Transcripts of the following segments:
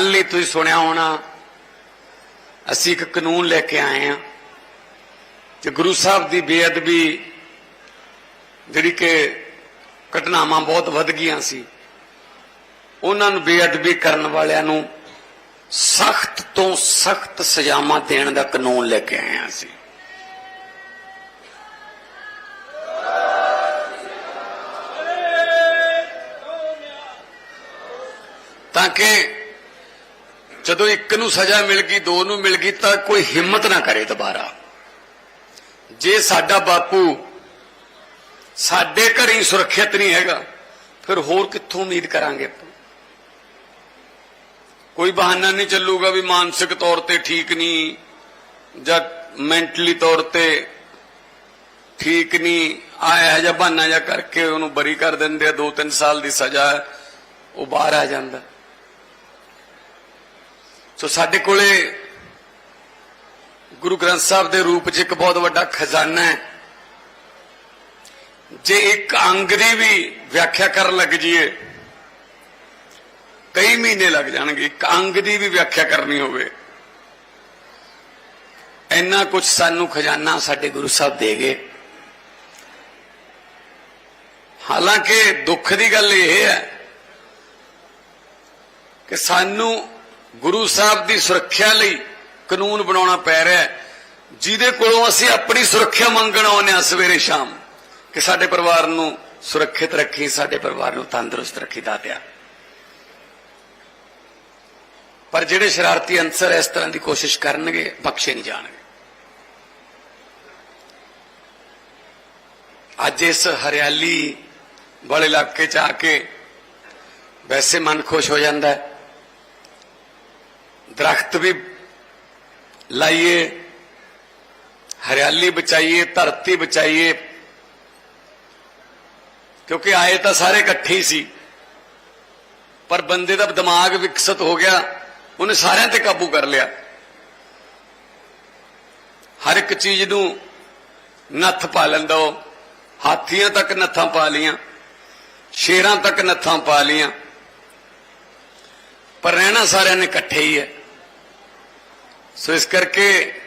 ਕੱਲ ਹੀ ਤੁਸੀਂ ਸੁਣਿਆ ਹੋਣਾ। ਅਸੀਂ ਇੱਕ ਕਾਨੂੰਨ ਲੈ ਕੇ ਆਏ ਹਾਂ ਤੇ ਗੁਰੂ ਸਾਹਿਬ ਦੀ ਬੇਅਦਬੀ ਜਿਹੜੀ ਕਿ ਘਟਨਾਵਾਂ ਬਹੁਤ ਵੱਧ ਗਈਆਂ ਸੀ, ਉਹਨਾਂ ਨੂੰ ਬੇਅਦਬੀ ਕਰਨ ਵਾਲਿਆਂ ਨੂੰ ਸਖਤ ਤੋਂ ਸਖਤ ਸਜ਼ਾਵਾਂ ਦੇਣ ਦਾ ਕਾਨੂੰਨ ਲੈ ਕੇ ਆਏ ਹਾਂ ਅਸੀਂ। ਤਾਂ ਕਿ ਜਦੋਂ ਇੱਕ ਨੂੰ ਸਜ਼ਾ ਮਿਲ ਗਈ, ਦੋ ਨੂੰ ਮਿਲ ਗਈ, ਤਾਂ ਕੋਈ ਹਿੰਮਤ ਨਾ ਕਰੇ ਦੁਬਾਰਾ। ਜੇ ਸਾਡਾ ਬਾਪੂ ਸਾਡੇ ਘਰ ਸੁਰੱਖਿਅਤ ਨਹੀਂ ਹੈਗਾ, ਫਿਰ ਹੋਰ ਕਿੱਥੋਂ ਉਮੀਦ ਕਰਾਂਗੇ ਆਪਾਂ? ਕੋਈ ਬਹਾਨਾ ਨਹੀਂ ਚੱਲੂਗਾ ਵੀ ਮਾਨਸਿਕ ਤੌਰ ਤੇ ਠੀਕ ਨਹੀਂ, ਜਾਂ ਮੈਂਟਲੀ ਤੌਰ ਤੇ ਠੀਕ ਨਹੀਂ ਆਇਆ ਜਾਂ ਬਹਾਨਾ ਜਾਂ ਕਰਕੇ ਉਹਨੂੰ ਬਰੀ ਕਰ ਦਿੰਦੇ ਆ 2-3 ਸਾਲ ਦੀ ਸਜ਼ਾ, ਉਹ ਬਾਹਰ ਆ ਜਾਂਦਾ। ਸੋ ਸਾਡੇ ਕੋਲੇ ਗੁਰੂ ਗ੍ਰੰਥ ਸਾਹਿਬ ਦੇ ਰੂਪ 'ਚ ਇੱਕ ਬਹੁਤ ਵੱਡਾ ਖਜ਼ਾਨਾ ਹੈ। ਜੇ ਇੱਕ ਅੰਗ ਦੀ ਵੀ ਵਿਆਖਿਆ ਕਰਨ ਲੱਗ ਜਾਈਏ, ਕਈ ਮਹੀਨੇ ਲੱਗ ਜਾਣਗੇ, ਇੱਕ ਅੰਗ ਦੀ ਵੀ ਵਿਆਖਿਆ ਕਰਨੀ ਹੋਵੇ। ਇੰਨਾ ਕੁਝ ਸਾਨੂੰ ਖਜ਼ਾਨਾ ਸਾਡੇ ਗੁਰੂ ਸਾਹਿਬ ਦੇ ਗਏ। ਹਾਲਾਂਕਿ ਦੁੱਖ ਦੀ ਗੱਲ ਇਹ ਹੈ ਕਿ ਸਾਨੂੰ ਗੁਰੂ ਸਾਹਿਬ ਦੀ ਸੁਰੱਖਿਆ ਲਈ ਕਾਨੂੰਨ ਬਣਾਉਣਾ ਪੈ ਰਿਹਾ ਹੈ। ਜਿਹਦੇ ਕੋਲੋਂ ਅਸੀਂ ਆਪਣੀ ਸੁਰੱਖਿਆ ਮੰਗਣ ਆਉਂਦੇ ਹਾਂ ਸਵੇਰੇ ਸ਼ਾਮ, ਕਿ ਸਾਡੇ ਪਰਿਵਾਰ ਨੂੰ ਸੁਰੱਖਿਅਤ ਰੱਖੀ, ਸਾਡੇ ਪਰਿਵਾਰ ਨੂੰ ਤੰਦਰੁਸਤ ਰੱਖੀ ਦਾਤਿਆ ਪਰ ਜਿਹੜੇ ਸ਼ਰਾਰਤੀ ਅੰਸਰ ਇਸ ਤਰ੍ਹਾਂ ਦੀ ਕੋਸ਼ਿਸ਼ ਕਰਨਗੇ, ਬਖਸ਼ੇ ਨਹੀਂ ਜਾਣਗੇ। ਅੱਜ ਇਸ ਹਰਿਆਲੀ ਵਾਲੇ ਇਲਾਕੇ ਚ ਆ ਕੇ ਵੈਸੇ ਮਨ ਖੁਸ਼ ਹੋ ਜਾਂਦਾ ਹੈ। ਦਰਖਤ ਵੀ ਲਾਈਏ, ਹਰਿਆਲੀ ਬਚਾਈਏ, ਧਰਤੀ ਬਚਾਈਏ, ਕਿਉਂਕਿ ਆਏ ਤਾਂ ਸਾਰੇ ਇਕੱਠੇ ਹੀ ਸੀ, ਪਰ ਬੰਦੇ ਦਾ ਦਿਮਾਗ ਵਿਕਸਿਤ ਹੋ ਗਿਆ, ਉਹਨੇ ਸਾਰਿਆਂ ਤੇ ਕਾਬੂ ਕਰ ਲਿਆ। ਹਰ ਇੱਕ ਚੀਜ਼ ਨੂੰ ਨੱਥ ਪਾ ਲੈਂਦਾ ਉਹ, ਹਾਥੀਆਂ ਤੱਕ ਨੱਥਾਂ ਪਾ ਲੀਆਂ ਸ਼ੇਰਾਂ ਤੱਕ ਨੱਥਾਂ ਪਾ ਲੀਆਂ ਪਰ ਰਹਿਣਾ ਸਾਰਿਆਂ ਨੇ ਇਕੱਠੇ ਹੀ ਹੈ। ਸੋ ਇਸ ਕਰਕੇ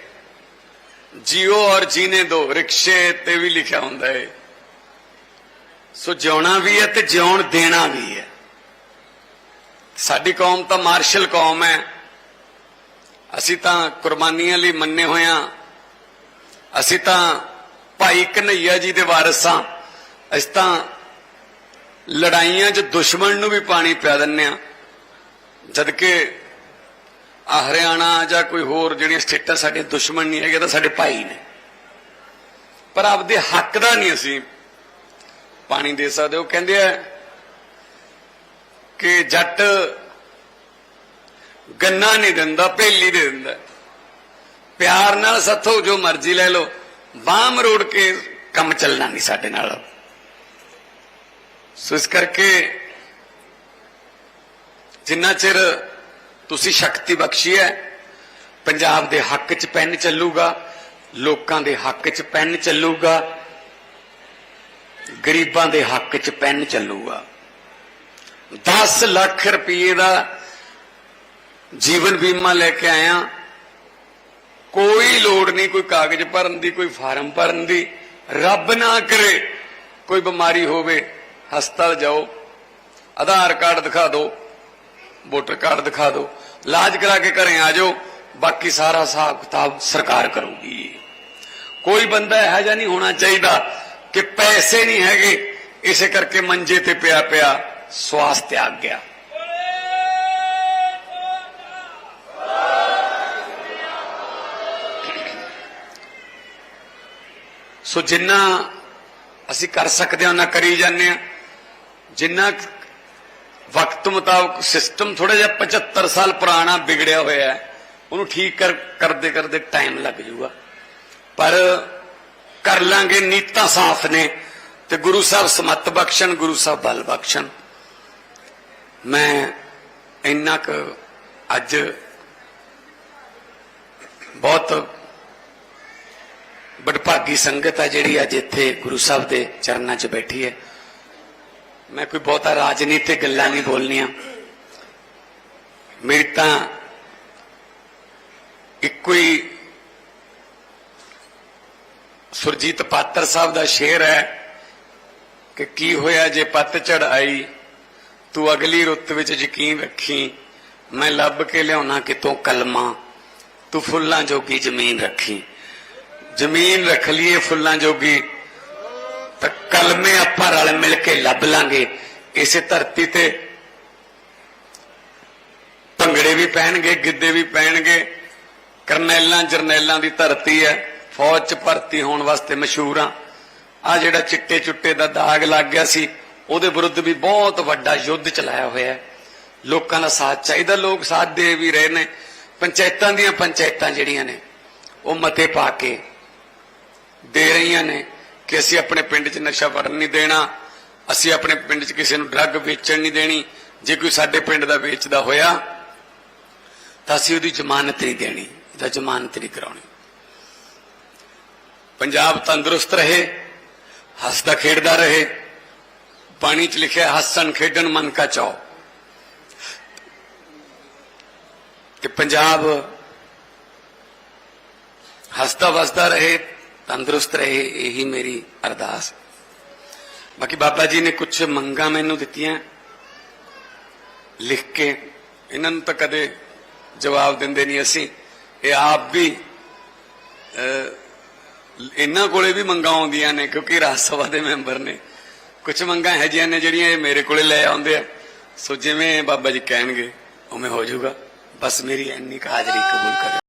ਜੀਓ ਔਰ ਜੀਨੇ ਦੋ ਰਿਕਸ਼ੇ ਤੇ ਵੀ ਲਿਖਿਆ ਹੁੰਦਾ ਹੈ ਸੋ ਜਿਉਣਾ ਵੀ ਹੈ ਤੇ ਜਿਉਣ ਦੇਣਾ ਵੀ ਹੈ। ਸਾਡੀ ਕੌਮ ਤਾਂ ਮਾਰਸ਼ਲ ਕੌਮ ਹੈ। ਅਸੀਂ ਤਾਂ ਕੁਰਬਾਨੀਆਂ ਲਈ ਮੰਨੇ ਹੋਇਆ ਅਸੀਂ ਤਾਂ ਭਾਈ ਕਨਈਆ ਜੀ ਦੇ ਵਾਰਿਸ ਹਾਂ। ਅਸੀਂ ਤਾਂ ਲੜਾਈਆਂ 'ਚ ਦੁਸ਼ਮਣ ਨੂੰ ਵੀ ਪਾਣੀ ਪਿਆ ਦਿੰਨੇ ਆ ਜਦਕਿ ਆ ਹਰਿਆਣਾ ਜਾਂ ਕੋਈ ਹੋਰ ਜਿਹੜੀਆਂ ਸਟੇਟਾਂ ਸਾਡੇ ਦੁਸ਼ਮਣ ਨਹੀਂ ਹੈਗੇ ਤਾਂ ਸਾਡੇ ਭਾਈ ਨੇ। ਪਰ ਆਪਦੇ ਹੱਕ ਦਾ ਨਹੀਂ ਅਸੀਂ ਪਾਣੀ ਦੇ ਸਕਦੇ। ਉਹ ਕਹਿੰਦੇ ਆ ਕਿ ਜੱਟ ਗੰਨਾ ਨਹੀਂ ਦਿੰਦਾ ਭੇਲੀ ਦੇ ਦਿੰਦਾ। ਪਿਆਰ ਨਾਲ ਸੱਥੋ, ਜੋ ਮਰਜ਼ੀ ਲੈ ਲਓ। ਬਾਹ ਮਰੋੜ ਕੇ ਕੰਮ ਚੱਲਣਾ ਨਹੀਂ ਸਾਡੇ ਨਾਲ। ਸੋ ਇਸ ਕਰਕੇ ਜਿੰਨਾ ਚਿਰ ਤੁਸੀਂ ਸ਼ਕਤੀ ਬਖਸ਼ੀ ਹੈ। ਪੰਜਾਬ ਦੇ ਹੱਕ 'ਚ ਪੈਨ ਚੱਲੂਗਾ, ਲੋਕਾਂ ਦੇ ਹੱਕ 'ਚ ਪੈਨ ਚੱਲੂਗਾ, ਗਰੀਬਾਂ ਦੇ ਹੱਕ 'ਚ ਪੈਨ ਚੱਲੂਗਾ। 10 ਲੱਖ ਰੁਪਏ ਦਾ ਜੀਵਨ ਬੀਮਾ ਲੈ ਕੇ ਆਇਆ। ਕੋਈ ਲੋੜ ਨਹੀਂ ਕੋਈ ਕਾਗਜ਼ ਭਰਨ ਦੀ, ਕੋਈ ਫਾਰਮ ਭਰਨ ਦੀ। ਰੱਬ ਨਾ ਕਰੇ ਕੋਈ ਬਿਮਾਰੀ ਹੋਵੇ, ਹਸਪਤਾਲ ਜਾਓ, ਆਧਾਰ ਕਾਰਡ ਦਿਖਾ ਦਿਓ, ਵੋਟਰ ਕਾਰਡ ਦਿਖਾ ਦਿਓ। ਇਲਾਜ ਕਰਾ ਕੇ ਘਰੇ ਆ ਜਾਓ, ਬਾਕੀ ਸਾਰਾ ਹਿਸਾਬ ਕਿਤਾਬ ਸਰਕਾਰ ਕਰੂਗੀ। ਕੋਈ ਬੰਦਾ ਇਹੋ ਜਿਹਾ ਨਹੀਂ ਹੋਣਾ ਚਾਹੀਦਾ ਕਿ ਪੈਸੇ ਨਹੀਂ ਹੈਗੇ, ਇਸੇ ਕਰਕੇ ਮੰਜੇ ਤੇ ਪਿਆ ਪਿਆ ਸਵਾਸ ਤਿਆਗ ਗਿਆ। ਸੋ ਜਿੰਨਾ ਅਸੀਂ ਕਰ ਸਕਦੇ ਹਾਂ ਨਾ ਕਰੀ ਜਾਂਦੇ ਹਾਂ। ਜਿੰਨਾ ਵਕਤ ਮੁਤਾਬਕ ਸਿਸਟਮ ਥੋੜਾ ਜਿਹਾ 75 ਸਾਲ ਪੁਰਾਣਾ ਵਿਗੜਿਆ ਹੋਇਆ ਹੈ। ਉਹਨੂੰ ਠੀਕ ਕਰ, ਕਰਦੇ ਕਰਦੇ ਟਾਈਮ ਲੱਗ ਜਾਊਗਾ ਪਰ ਕਰ ਲਾਂਗੇ, ਨੀਤਾਂ ਸਾਫ਼ ਨੇ ਤੇ ਗੁਰੂ ਸਾਹਿਬ ਸਮਤ ਬਖਸ਼ਣ, ਗੁਰੂ ਸਾਹਿਬ ਬਲ ਬਖਸ਼ਣ। ਮੈਂ ਇੰਨਾ ਕੁ ਅੱਜ ਬਹੁਤ ਬੜਭਾਗੀ ਸੰਗਤ ਆ ਜਿਹੜੀ ਅੱਜ ਇੱਥੇ ਗੁਰੂ ਸਾਹਿਬ ਦੇ ਚਰਨਾਂ 'ਚ ਬੈਠੀ ਹੈ। ਮੈਂ ਕੋਈ ਬਹੁਤਾ ਰਾਜਨੀਤਿਕ ਗੱਲਾਂ ਨਹੀਂ ਬੋਲਣੀਆਂ। ਮੇਰੀ ਤਾਂ ਇੱਕੋ ਹੀ ਸੁਰਜੀਤ ਪਾਤਰ ਸਾਹਿਬ ਦਾ ਸ਼ੇਰ ਹੈ ਕਿ ਕੀ ਹੋਇਆ ਜੇ ਪੱਤਝੜ ਆਈ, ਤੂੰ ਅਗਲੀ ਰੁੱਤ ਵਿੱਚ ਯਕੀਨ ਰੱਖੀ, ਮੈਂ ਲੱਭ ਕੇ ਲਿਆਉਣਾ ਕਿਤੋਂ ਕਲਮਾ, ਤੂੰ ਫੁੱਲਾਂ ਜੋਗੀ ਜ਼ਮੀਨ ਰੱਖੀ। ਜ਼ਮੀਨ ਰੱਖ ਲਈਏ ਫੁੱਲਾਂ ਜੋਗੀ ਤਾਂ ਕਲਮੇ ਆਪਾਂ ਰਲ ਮਿਲ ਕੇ ਲੱਭ ਲਾਂਗੇ। ਇਸੇ ਧਰਤੀ ਤੇ ਭੰਗੜੇ ਵੀ ਪੈਣਗੇ ਗਿੱਧੇ ਵੀ ਪੈਣਗੇ ਕਰਨੈਲਾਂ, ਜਰਨੈਲਾਂ ਦੀ ਧਰਤੀ ਹੈ। ਫੌਜ 'ਚ ਭਰਤੀ ਹੋਣ ਵਾਸਤੇ ਮਸ਼ਹੂਰ ਆ ਆ ਜਿਹੜਾ ਚਿੱਟੇ ਚੁੱਟੇ ਦਾ ਦਾਗ ਲੱਗ ਗਿਆ ਸੀ, ਉਹਦੇ ਵਿਰੁੱਧ ਵੀ ਬਹੁਤ ਵੱਡਾ ਯੁੱਧ ਚਲਾਇਆ ਹੋਇਆ ਲੋਕਾਂ ਦਾ ਸਾਥ ਚਾਹੀਦਾ, ਲੋਕ ਸਾਥ ਦੇ ਵੀ ਰਹੇ ਨੇ। ਪੰਚਾਇਤਾਂ ਦੀਆਂ ਪੰਚਾਇਤਾਂ ਜਿਹੜੀਆਂ ਨੇ, ਉਹ ਮਤੇ ਪਾ ਕੇ ਦੇ ਰਹੀਆਂ ਨੇ। ਕਿ ਅਸੀਂ ਆਪਣੇ ਪਿੰਡ 'ਚ ਨਸ਼ਾ ਵਰਨ ਨਹੀਂ ਦੇਣਾ, ਅਸੀਂ ਆਪਣੇ ਪਿੰਡ 'ਚ ਕਿਸੇ ਨੂੰ ਡਰੱਗ ਵੇਚਣ ਨਹੀਂ ਦੇਣੀ। ਜੇ ਕੋਈ ਸਾਡੇ ਪਿੰਡ ਦਾ ਵੇਚਦਾ ਹੋਇਆ, ਤਾਂ ਅਸੀਂ ਉਹਦੀ ਜ਼ਮਾਨਤ ਨਹੀਂ ਦੇਣੀ, ਇਹਦਾ ਜ਼ਮਾਨਤ ਨਹੀਂ ਕਰਾਉਣੀ। ਪੰਜਾਬ ਤੰਦਰੁਸਤ ਰਹੇ, ਹੱਸਦਾ ਖੇਡਦਾ ਰਹੇ। ਪਾਣੀ 'ਚ ਲਿਖਿਆ, ਹੱਸਣ ਖੇਡਣ ਮਨ ਕਾ ਚਾਓ ਕਿ ਪੰਜਾਬ ਹੱਸਦਾ ਵਸਦਾ ਰਹੇ ਤੰਦਰੁਸਤ ਰਹੇ, ਇਹੀ ਮੇਰੀ ਅਰਦਾਸ ਬਾਕੀ ਬਾਬਾ ਜੀ ਨੇ ਕੁਝ ਮੰਗਾਂ ਮੈਨੂੰ ਦਿੱਤੀਆਂ, ਲਿਖ ਕੇ, ਇਹਨਾਂ ਨੂੰ ਤਾਂ ਕਦੇ ਜਵਾਬ ਦਿੰਦੇ ਨਹੀਂ ਅਸੀਂ। ਇਹ ਆਪ ਵੀ ਇਹਨਾਂ ਕੋਲੇ ਵੀ ਮੰਗਾਂ ਆਉਂਦੀਆਂ ਨੇ, ਕਿਉਂਕਿ ਰਾਜ ਸਭਾ ਦੇ ਮੈਂਬਰ ਨੇ। ਕੁਝ ਮੰਗਾਂ ਹੈ ਜੀਆਂ ਨੇ ਜਿਹੜੀਆਂ ਇਹ ਮੇਰੇ ਕੋਲੇ ਲੈ ਆਉਂਦੇ ਆ। ਸੋ ਜਿਵੇਂ ਬਾਬਾ ਜੀ ਕਹਿਣਗੇ, ਉਵੇਂ ਹੋ ਜਾਊਗਾ। ਬਸ ਮੇਰੀ ਇੰਨੀ ਕੁ ਹਾਜ਼ਰੀ ਕਬੂਲ ਕਰੇ